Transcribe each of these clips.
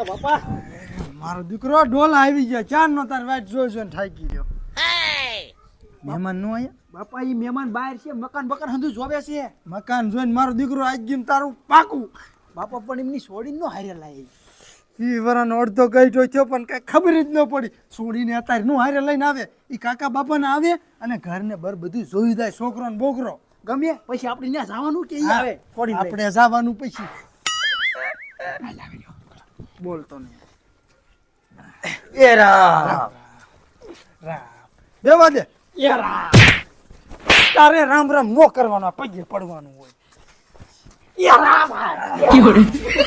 એ બાપા. મારો દીકરો ડોલ આવી ગયા. ચાર નો તાર વાટ જોઈ જોઈને થાકી ગયો. મહેમાન નો આયા? બાપા ઈ મહેમાન બહાર છે. મકાન બકાન હંધું જોવે છે. મકાન જોઈને મારો દીકરો આજ ગયો તારું પાકું. બાપા પણ એમની છોડી નો હારે લાય ઈ વરાનો અડધો ગઈ થયો પણ કઈ ખબર જ ન પડી. છોડીને અત્યારે નું હારે લઈને આવે. ઈ કાકા બાપાને આવે અને ઘરને બર બધું જોઈ જાય છોકરો ને બોકરો. ગમે પછી આપણે ત્યાં જવાનું કે ઈ આવે? આપણે આપણે જવાનું પછી. બોલતો નહીં. એ રામ. રામ બેવા દે એ રામ. તારે રામ રામ નો કરવાનો પગે પડવાનું હોય. એ રામ.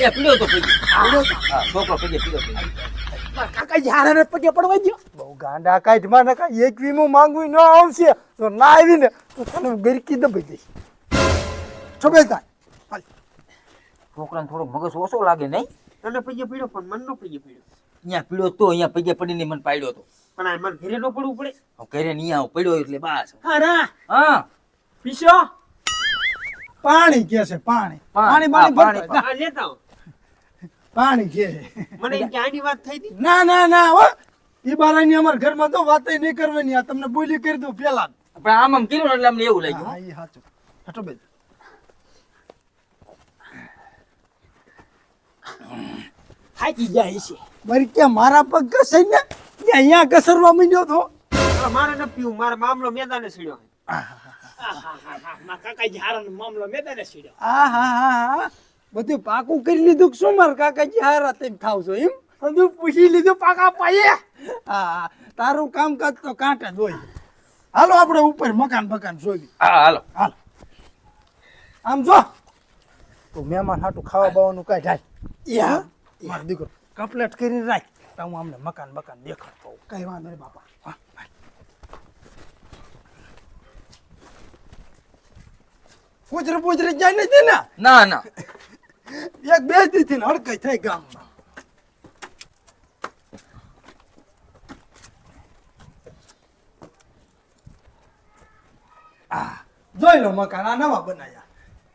એ પીડ્યો તો પગે હા છોકરો પગે પીડ્યો તો કાકા ઝાડા ને પગે પડવા દો બહુ ગાંડા કાઢમાં નકા એક વીમો માંગવી ન આવશે તો ના આવી ને તો તને ગરકી દબાઈ દઈશ છોબે તા છોકરાને થોડો મગજ ઓછો લાગે નહીં? તને પગે પીડ્યો પણ મન નો પગે પીડ્યો. અહીંયા પીડ્યો તો અહીંયા પગે પડીને મને પાડ્યો તો પણ આ મન ઘરે નો પડવું પડે. હું ઘરે નહીં આવું પડ્યો એટલે બસ હારા હા પીશો. પાણી કે છે પાણી. પાણી, પાણી પાણી લેતા પાણી કે છે. મને ક્યાંની આની વાત થઈ હતી. ના ના ના હો. ઈ બારાની અમારા ઘરમાં તો વાત નહીં કરવાની. આ તમને બોલી કરી દઉં પેલા. પણ આમ આમ કર્યું એટલે અમને એવું લાગ્યું. હા એ સાચું. હટો બે થાકી જાય છે. મારી કે મારા પગ ઘસાઈ ને ત્યાં અહીંયા ઘસરવા માંડ્યો તો. મારે ન પીવું મારો મામલો મેદાને સીડ્યો મારા હારા મામલો મેદાને સીડ્યો. હા હા હા હા. બધું પાકું કરી લીધું કે શું મારા કાકાજી હારા તેમ ખાવ છો એમ? બધું પૂછી લીધું પાકા પાયે. હા હા. તારું કામકાજ તો કાંટા જ હોય. હાલો આપણે ઉપર મકાન બકાન જોઈ. હા હાલો. હાલો. આમ જો. તો મહેમાન હાટું ખાવા બાવાનું કાંઈ જાય. યા મારો દીકરો કપલેટ કરીને રાખ. તો હું અમને મકાન બકાન દેખાડતો. કઈ વાંધો નહીં બાપા. હા. પૂજરે પૂજરે જાય નથી ને ના ના. એક બે દીથી ને હડકાઈ થાય ગામમાં. જોઈ લો મકાન આ નવા બનાયા.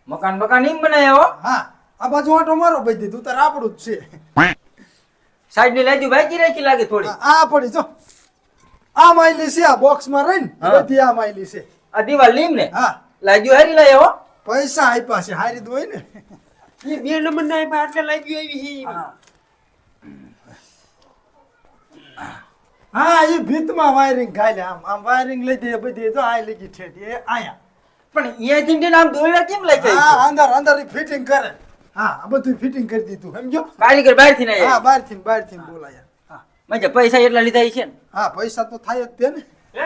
મકાન બકાન એમ બનાવ્યા હો? હા. આ બાજુ આટો મારો ભાઈ દીધું તાર આપણું જ છે. સાઈડની લાજુ બાકી રાખી લાગે થોડી. આ પડી જો. આ માયલી છે આ બોક્સમાં રહીને ને બધી આ માયલી છે. આ દીવાલ લીમ ને હા. લાજુ હારી લાયા હો પૈસા આપ્યા છે હારી દોય ને એ બે નંબર ના આપ્યા એટલે લાગ્યું આવી હી. હા એ ભીતમાં વાયરિંગ ખાલે આમ. આમ વાયરિંગ લઈ દે બધી તો આ લીધી ઠેઠી એ આયા. પણ એ ને આમ દોયડા કેમ હા લાગ્યા અંદર અંદર ફિટિંગ કરે. હા આ બધું ફિટિંગ કરી દીધું સમજો? કારીગર બહારથી ના હા બહારથી બહારથી બોલાયા. હા. મજા પૈસા એટલા લીધા છે ને? હા પૈસા તો થાય જ તે ને. હે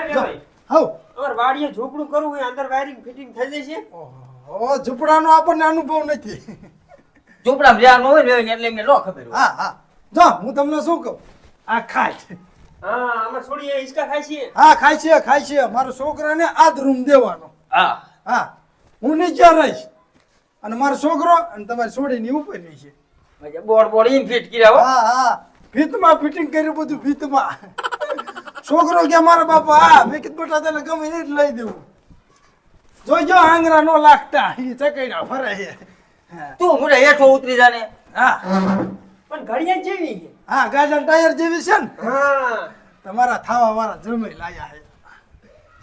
હવ. અમારે વાડીએ ઝૂંપડું કરવું હોય અંદર વાયરિંગ ફિટિંગ થઈ જાય છે? ઓહો ઝૂંપડાનો આપણને અનુભવ નથી. ઝૂંપડા રહેવાનું હોય ને એટલે એમને ન ખબર હા હા. જો હું તમને શું કહું? આ ખાય હા આમાં છોડીએ ઈસકા ખાય છે. હા ખાય છે ખાય છે. મારા છોકરાને આ રૂમ દેવાનો. હા. હા. હું નીચે રહીશ. અને મારો છોકરો અને તમારી છોડીને ઉપર રહી છે. બોર્ડ બોર્ડ એમ ફિટ કર્યા હો? હા હા. ભીતમાં ફિટિંગ કર્યું બધું ભીતમાં છોકરો કે મારા બાપા? આ મેં કીધું બેટા તને ગમે એ જ લઈ દેવું. જોઈજો આંગરા નો લાગતા. એ ચકઈના ફરે છે. તું મોટા હેઠો ઉતરી જાને. હા. પણ ઘડિયાળ જેવી છે. હા ગાર્ડન ટાયર જેવી છે ને. હા. તમારા થાવા વાળા જમે લાયા છે.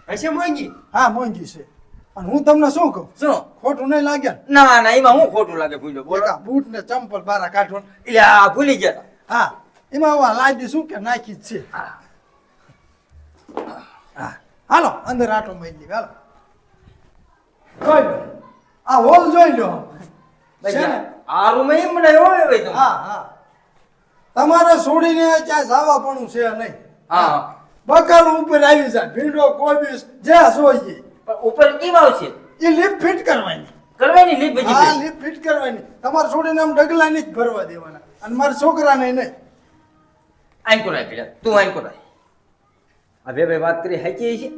હશે મોંઘી? હા મોંઘી છે. અને હું તમને શું કહું? શું? ખોટું નહીં લાગે ને? ના એમાં હું ખોટું લાગે ભૂલ્યો? બોલો. બૂટ ને ચંપલ બારા કાઢો એટલે આ ભૂલી ગયા હા એમાં હું આ લાદી શું કે નાખી જ છે? હા. હાલો અંદર આટો મારી લઈએ હાલો. જોઈ લો. આ હોલ જોઈ લો? આ રૂમ એમ બનાવ્યો હોય ભાઈ હા હા. તમારે છોડીને ક્યાં જવા પણ છે નહીં. હા. બકાલ ઉપર આવી જાય. ભીંડો કોબીસ જ્યાં જોઈએ. ઉપર કેમ આવશે? એ લિફ્ટ ફિટ કરવાની. કરવાની લીપ બીજી હા લીપ ફિટ કરવાની. તમારે છોડીને આમ ડગલા ની જ ભરવા દેવાના. અને મારા છોકરાને નહીં આઈન કોરાય પેલા તું આઈન કોરાય હવે ભાઈ વાત કરી હાચી છે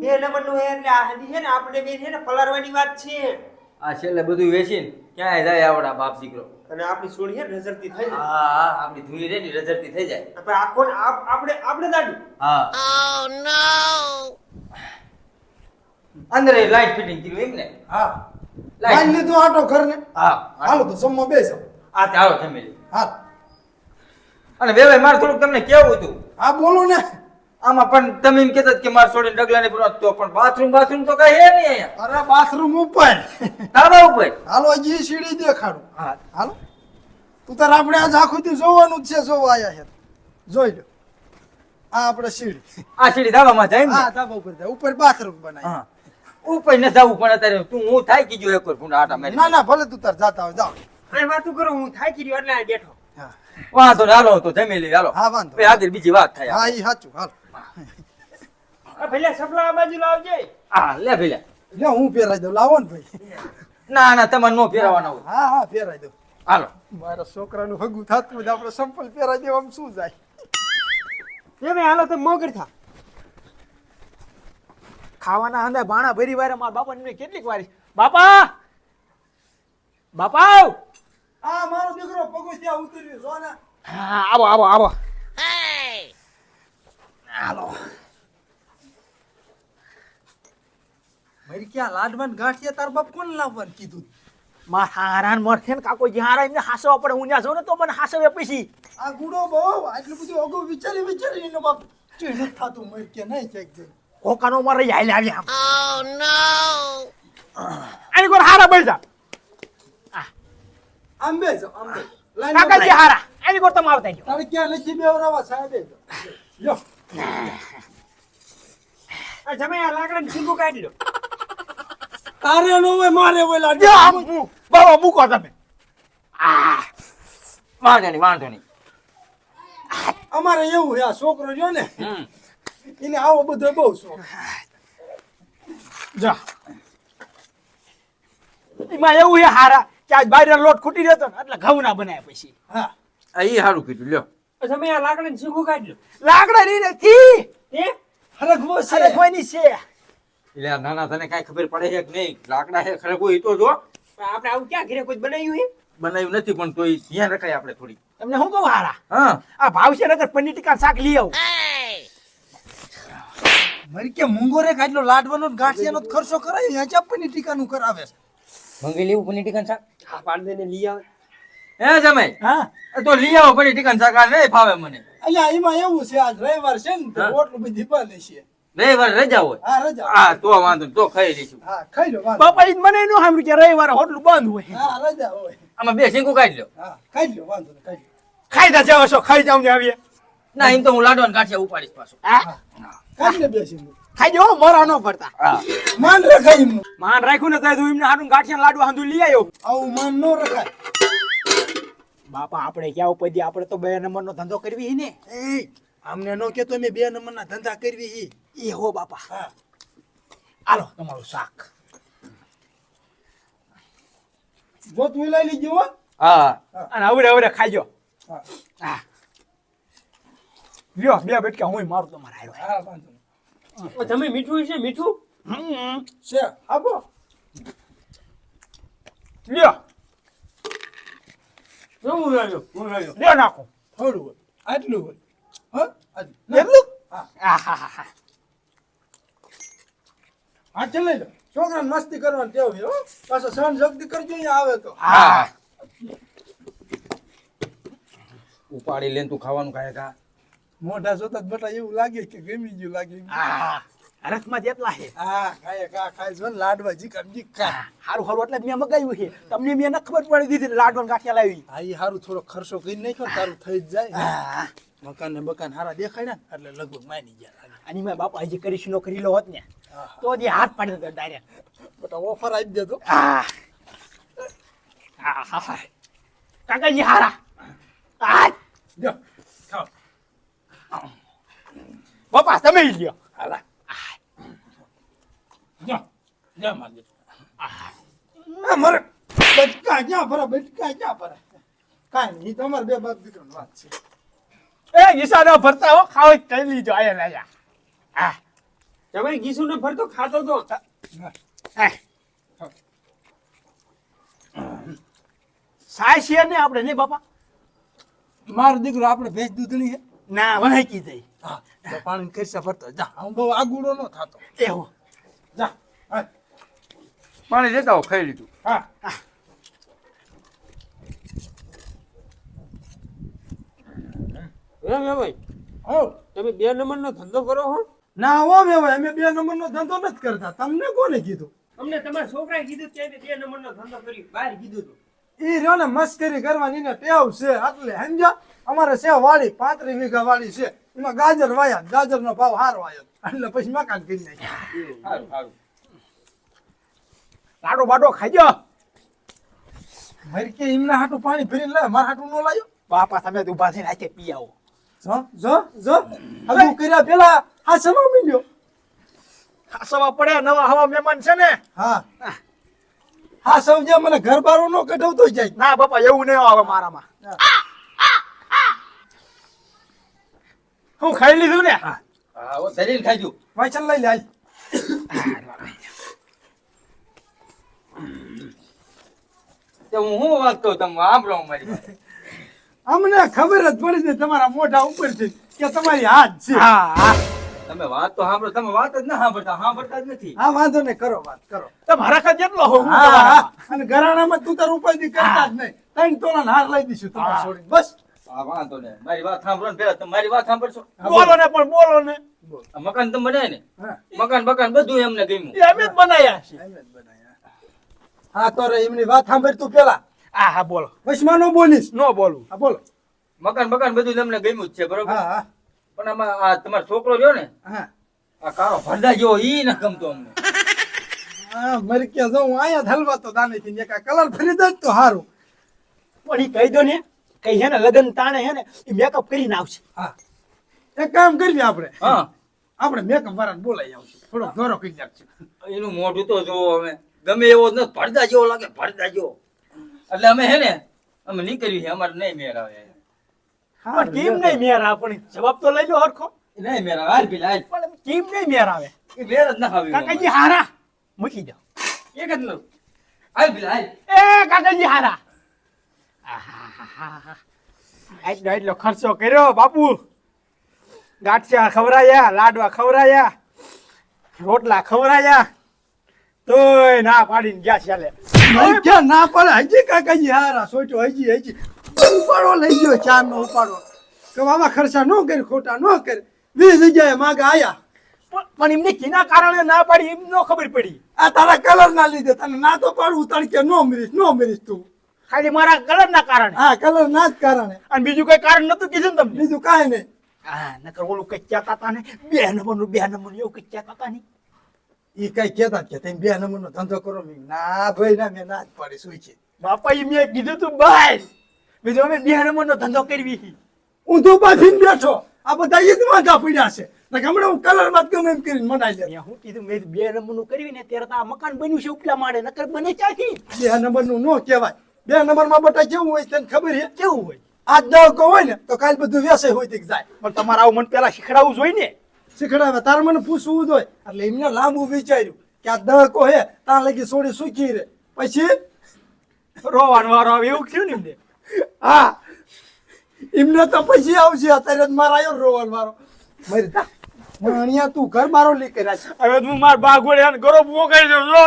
બે નંબરનું એટલે આ હજી છે ને આપણે બે છે ને પલારવાની વાત છે. આ છેલ્લે બધું વેચીને ક્યાંય જાય આવડા બાપ દીકરો? અને આપણી છોડી છે ને રઝળતી થઈ જાય. હા હા આપણી ધૂળી રે ની રજડતી થઈ જાય. પણ આ કોણ? આપ- આપણે આપણે દાડું. હા. અંદર લાઈટ ફિટિંગ કર્યું એમ ને? હા. લાઈટ. લીધું આટો ઘરને? હા હાલો તો જમવા બેસો. આ તે હાલો જમી હાલ. અને વેવાઈ મારે થોડુંક તમને કેવું હતું. હા બોલો ને. આમાં પણ તમે એમ કહેતા કે મારે છોડીને ડગલા ને તો પણ બાથરૂમ બાથરૂમ તો કઈ હે નહીં અહીંયા. અરે બાથરૂમ ઉપર. ધાબા ઉપર? હાલો હજી સીડી દેખાડું. હા. હાલો. તું તાર આપણે આજ આખું દી જોવાનું જ છે જોવા આયા છે. જોઈ લો. આ આપણે સીડી. આ સીડી ધાબામાં જાય ને? હા ધાબા ઉપર જાય. ઉપર બાથરૂમ બનાય. હા. ઉપર ન જવું પણ અત્યારે તું હું થાય કીધું એક વાર ફૂંડા આટા મારી ના ના ભલે તું તાર જાતા હોય જાવ અહીં વાતું કરો? હું થાય કીધું એટલે આ બેઠો. હા. વાંધો ને હાલો તો જમી લઈ હાલો. હા વાંધો ભાઈ આગળ બીજી વાત થાય હા એ સાચું હાલો. આ ભલે સપલા આ બાજુ લાવજે. હા લે ભલે લે હું પહેરાઈ દઉં લાવો ને ભાઈ. ના ના તમારે નો ફેરવાના હોય. હા હા પહેરાઈ દઉં. હાલો. મારા છોકરાનું હગું થતું જ આપણે સંપલ પહેરાઈ દેવા શું જાય? એ ભાઈ હાલો તો મોગર થા ખાવાના અંદર ભાણા ભરી વારે મારા બાપા ને કેટલીક વાર. બાપા! બાપા આ મારો દીકરો પગથિયા ઉતર્યો જો ને. હા આવો આવો આવો. મારી ક્યાં લાડવાન ગાંઠિયા તાર બાપ કોણ લાવવાનું કીધું? મારા હારાન મરથે ને કાકો જ્યાં એમને હાસવા પડે હું ત્યાં ને તો મને હાસવે પછી. આ ગુડો બહુ આટલું બધું અગો વિચારી વિચારી એનો બાપ ચીડ થતું મર કે નહીં ચેક જઈ કોકાનો મારે હાલે આવી આમ આની કોર હારા બેસા આમ બેસો આમ બેસો લાઈન કાકાજી હારા. આની કોર તમે આવતા જો તારે ક્યાં નથી બેવરાવા સાહેબ જો. આ જમે આ લાકડા સીધું કાઢી લો તારે નો હોય મારે હોય લાડ. બાબા મૂકો તમે. આ. વાંધો નહીં વાંધો નહીં. અમારે એવું છે આ છોકરો જો ને હમ. એને આવો બધો બહુ શોખ. જા. એમાં એવું છે હારા કે આજ બાયરા લોટ ખૂટી જતો ને એટલે ઘઉં ના બનાવ્યા પછી. હા. આ ઈ સારું કીધું લ્યો. તમે આ લાકડા સીધું કાઢી લો લાકડા ની નથી એ હરખવો અરે છે. કોઈની છે. એટલે નાના તને કાંઈ ખબર પડે છે કે નહીં? લાકડા હે ખરેખર ઈ તો જો. આપણે આવું ક્યાં ઘરે કોઈ બનાવ્યું હે બનાવ્યું નથી પણ તોય ધ્યાન રખાય આપણે થોડી. તમને શું કહું હારા? હા. આ ભાવ છે નગર પનીર ટીકા શાક લઈ આવું. મારી કે મુંગોરે કાઢલો લાડવાનો ને ગાંઠિયાનો જ ખર્ચો કરાય? અહીંયા ચાપની ટીકાનું કરાવે છે. મંગી લેવું પનીર ટીકાન શાક? હા પાડી દઈને લઈ આવે. હે જમાઈ? હા. તો લઈ આવો પનીર ટીકાન શાક. આ નહીં ફાવે મને. અહીંયા એમાં એવું છે આજ રવિવાર છે ને તો હા. બધી બંધ છે. રવિવાર રજા હોય. હા રજા હા તો વાંધો નહીં તો ખાઈ લઈશું. હા ખાઈ લો બાપા ઈ મને નું સાંભળ્યું કે રવિવારે હોટલું બંધ હોય. હા રજા હોય. આમાં બે શીંકુ કાઢી લો. હા લો વાંધો નહીં ખાઈ તા જાવ છો ખાઈ જાવ ને આવીએ ના એમ તો હું લાડવા ને ગાંઠિયા ઉપાડીશ પાછો. હા. ખાઈ બેસી ખાઈ જાવ મોરા ન ફરતા. માન રખાય એમનું માન રાખ્યું ને તો તું એમને હાડું ગાંઠિયા લાડવા હાંધું લઈ આવ્યો. આવું માન ન રખાય. બાપા આપણે ક્યાં ઉપરથી? આપણે તો બે નંબરનો ધંધો કરવી હી ને. એ અમને નો કેતો મેં બે નંબરના ધંધા કરવી હી. એ હો બાપા. હા. આલો તમારું શાક. જો તું લઈ લીજો હો. હા. અને આવડે ખાઈજો હા. હા. લ્યો બે બેટકા હું મારું તમારે હારો. હા વાંધો નહીં. તમે મીઠું છે મીઠું? હમ. છે. આપો. લ્યો. હું લાગ્યો લ્યો નાખો. થોડું હોય. આટલું હોય. હા? આટલું. એટલું? હા. હા લઈ લો. છોકરાને મસ્તી કરવાની ટેવ છે હો. પાછો સહન શક્તિ કરજો અહીંયા આવે તો. હા. ઉપાડી લેન તું ખાવાનું ખાય કા? મોઢા જોતા જ બટા એવું લાગે કે ગમી ગયું લાગે. રખમાં જેટલા છે. હા ખાય કા ખાય જો જી લાડવા જીકા. જીકા હારું હારું એટલે જ મેં મગાવ્યું છે. તમને મેં ન ખબર પડી દીધી લાડવાનું ગાંઠિયા લાવી. હા એ હારું થોડો ખર્ચો કરી નાખ્યો તારું થઈ જ જાય. હા મકાન ને મકાન હારા દેખાડ્યા ને એટલે લગભગ માની ગયા. અને મેં બાપા હજી કરીશ નો કરી લો હોત ને તો જે હાથ પાડી દો ડાયરેક્ટ બટા ઓફર આપી દેતો. હા. કાકા કાકાજી હારા. આ ખાઓ ઈ લ્યો હાલા લ્યો લ્યો માર દીકરો. આહા. આ મરે બટકા ક્યાં ભરા બટકા ક્યાં ભરા કાંઈ નહીં તમારે બે બાપ દીકરાની વાત છે એ ગીસા ભરતા હો ખાવ કઈ લીજો આયા લાયા આ તમે ગીસુ ભરતો ખાતો તો હા. સાય છે ને આપણે નહીં બાપા મારો દીકરો આપણે ભેજ દૂધની છે ના વહેંચી જઈ હા તો પાણી કરશે ભરતો જા હું બહુ આગુડો ન થતો. એવો જા હા પાણી લેતા હો ખાઈ લીધું. હા. હે. ભાઈ. હો તમે બે નંબરનો ધંધો કરો હો. ના હો વેવાય અમે બે નંબરનો ધંધો નથી કરતા. તમને કોને કીધું? અમને તમારા છોકરાએ કીધું કે બે નંબરનો ધંધો કરી બહાર કીધું તું. ઈ રહ્યો ને મસ્કરી કરવાની ને ટેવ છે. એટલે સમજ્યા અમારે છે વાળી પાંત્રીસ વીઘા વાળી છે. એમાં ગાજર વાયા ગાજર નો ભાવ હારો વાયો. એટલે પછી મકાન કરી નાખ્યા. લાડો બાડો ખાઈ મરકે એમના હાટું પાણી ભરીને લે મારા હાટું નો લાયો? બાપા તમે ઊભા થઈને આખે પી આવો. જો જો જો. હું કર્યા પેલા આ સમા મળ્યો પડ્યા પડે નવા હવા મહેમાન છે ને. હા. હા સૌ જે મને ઘર બારો નો કઢવતો જાય. ના બાપા એવું નહીં આવે મારામાં. હું ખાઈ લીધું ને? હા. ઓ શરીર ખાઈ ગયું. વાંચન લઈ લે હાલ. તે હું હું વાત કહું તમે? સાંભળો મારી. અમને ખબર જ પડી છે તમારા મોઢા ઉપરથી કે તમારી હાથ છે. હા હા. તમે વાત તો સાંભળો તમે વાત જ ના સાંભળતા સાંભળતા જ નથી. હા વાંધો નહીં કરો વાત કરો. તમારા ખાતે જેટલો હો હું હા, તમારામાં. હા. અને ઘરાણામાં તું તાર ઉપાધિ કરતા જ નહીં. ત્રણ તોલા હાર લઈ દઈશું તમારે છોડી બસ. હા વાંધો નહીં. મારી વાત સાંભળો ને પેલા તમે મારી વાત સાંભળશો? બોલો. ને પણ બોલો ને. મકાન તમે બનાય ને. મકાન બકાન બધું એમને ગમ્યું. એ અમે જ બનાયા છે એમ જ બનાયા. હા તો રે એમની વાત સાંભળ તું પેલા હા હા બોલો. વચમાં નો બોલીશ. નો બોલું. હા બોલો. મકાન બકાન બધું તમને ગમ્યું જ છે બરોબર? હા હા. પણ આમાં આ તમારો છોકરો જો ને હા. આ કાળો ભરદા જેવો ઈ ન ગમતો અમને. હા મરી કે જો હું આયા જ હલવાતો દાનેથી ને કાંઈ કલર ફરી દે તો હારું. પણ ઈ કહી દો ને કઈ હે ને લગન તાણે હે ને એ મેકઅપ કરીને આવશે. હા. એક કામ કરીએ આપણે. હા. આપણે મેકઅપ વાળાને બોલાવી આવશું થોડો ઘરો કરી નાખશું એનું મોઢું તો જોવો અમે ગમે એવો જ નથી ભરદા જેવો લાગે ભરદા જેવો. એટલે અમે હે ને અમે નીકળ્યું છે અમારે નહીં મેળ આવે. પણ કેમ નહીં મેર આવે? પણ જવાબ તો લઈ લો હરખો. નહીં મેર આવે હાલ પેલા હાલ પણ કેમ નહીં મેર આવે? એ મેર જ ના આવે કાકાજી હારા. મૂકી દો. એક જ લો. હાલ પેલા હાલ એ કાકાજી હારા. એટલો એટલો ખર્ચો કર્યો બાપુ. ગાંઠિયા ખવરાયા લાડવા ખવરાયા રોટલા ખવરાયા તોય ના પાડીને ગયા ચાલે ના પડે. હજી કાકાજી હારા સોટ્યો હજી હજી. ઉપાડો લઈ ગયો ચાર નો ઉપાડો. કે બાબા ખર્ચા ન કરી ખોટા ન કરી. વીસ જગ્યાએ માગા આયા. પણ- એમને કેના કારણે ના પાડી એમ નો ખબર પડી. આ તારા કલર ના લીધે તને ના તો પાડવું કે નો મરીશ નો મરીશ તું. ખાલી મારા કલર ના કારણે. હા કલર ના જ કારણે. અને બીજું કઈ કારણ નતું કીધું ને તમને? બીજું કાંઈ નહીં. હા નકર ઓલું કહેતા હતા ને બે નંબરનું બે નંબર એવું કઈ કહેતા હતા ને. એ કઈ કેતા કે તમે બે નંબર નો ધંધો કરો ના. ભાઈ ના મેં ના જ પાડી શું છે? બાપા એ મેં કીધું તું બહાર બીજું અમે બે નંબર નો ધંધો કરવી. હું તો બાફીને બેઠો. આ બધા ઈદ માંધા પડ્યા છે. હમણાં હું કલરમાં ગમે એમ કરીને મનાઈ લે. હું કીધું મેં બે નંબરનું કરવી ને ત્યારે તો આ મકાન બન્યું છે ઉપલા માળે નકર બને ચાથી બે નંબરનું કહેવાય. બે નંબરમાં બટા કેવું હોય તને ખબર છે? કેવું હોય? આજ દવકો હોય ને તો કાલ બધું વ્યસે હોય તીક જાય. પણ તમારે આવું મને પેલા શીખડાવવું જોઈએ ને. શીખડાવે તારે મને પૂછવું જોઈએ એટલે એમને લાંબુ વિચાર્યું કે આ દહકો હે તાર લગી સોડી સૂકી રે પછી? રોવાનો વારો આવે એવું થયું ને એમને હા. એમને તો પછી આવશે અત્યારે જ મારા આવ્યો રોવર મારો. મરી જા અહીંયા તું ઘર મારો લઈ કર્યા છે હવે તું માર બા ગોળે અને ગરો કરી દઉં જો.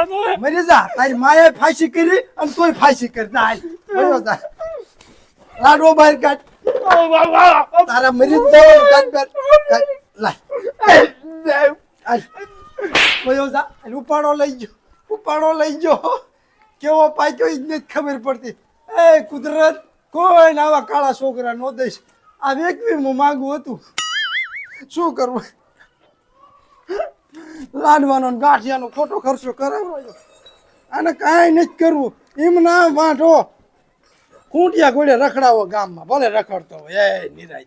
મરી જા તારી માએ ફાંસી કરી અને તોય ફાંસી કરી ના હાલ. જા. લાડવો બહાર કાઢ. તારા મરી જ કાઢ કાઢ લાય. જા ઉપાડો લઈ ગયો ઉપાડો લઈ ગયો. કેવો પાક્યો જ નથી ખબર પડતી. એ કુદરત. કોઈ આવા કાળા છોકરા નો દઈશ. આ વેકવી હું માંગુ હતું. શું કરવું? લાડવાનો ગાંઠિયાનો ખોટો ખર્ચો કરાવ્યો અને કાંઈ નથી કરવું. એમ ના વાંઢો ખૂંટિયા ગોળે રખડાવો ગામમાં. ભલે રખડતો હોય. એ નિરાય